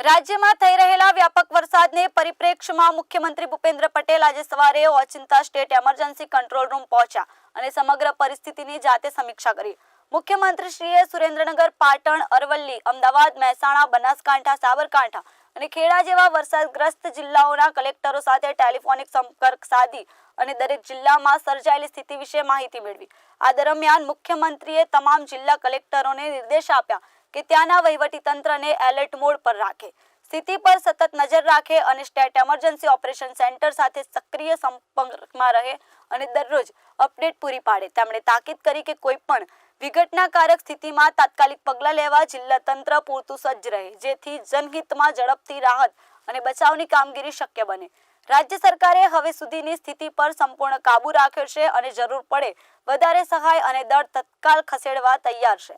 રાજ્યમાં થઈ રહેલા વ્યાપક વરસાદને પરિપ્રેક્ષમાં મુખ્યમંત્રી ભૂપેન્દ્ર પટેલ આજે સવારે ઓચિંતા સ્ટેટ એમરજન્સી કંટ્રોલ રૂમ પહોંચ્યા અને સમગ્ર પરિસ્થિતિની જાતે સમીક્ષા કરી. મુખ્યમંત્રીશ્રીએ સુરેન્દ્રનગર, પાટણ, અરવલ્લી, અમદાવાદ, મહેસાણા, બનાસકાંઠા, સાબરકાંઠા અને ખેડા જેવા વરસાદગ્રસ્ત જિલ્લાઓના કલેક્ટરો સાથે ટેલિફોનિક સંપર્ક સાધી અને દરેક જિલ્લામાં સર્જાયેલી સ્થિતિ વિશે માહિતી મેળવી. આ દરમિયાન મુખ્યમંત્રીએ તમામ જિલ્લા કલેક્ટરોને નિર્દેશ આપ્યા કે ત્યાંના વહીવટી તંત્રને એલર્ટ મોડ પર રાખે. સ્થિતિ પર સતત નજર રાખે અને સ્ટેટ એમરજન્સી ઓપરેશન સેન્ટર સાથે સક્રિય સંપર્કમાં રહે અને દરરોજ અપડેટ પૂરી પાડે. તેમણે તાકીદ કરી કે કોઈ પણ વિઘટનાકારક સ્થિતિમાં તાત્કાલિક પગલાં લેવા જિલ્લા તંત્ર પૂરતું સજ્જ રહે, જેથી જનહિતમાં ઝડપથી રાહત અને બચાવની કામગીરી શક્ય બને. રાજ્ય સરકારે હવે સુધીની સ્થિતિ પર સંપૂર્ણ કાબુ રાખ્યો છે અને જરૂર પડે વધારે સહાય અને દળ તત્કાલ ખસેડવા તૈયાર છે.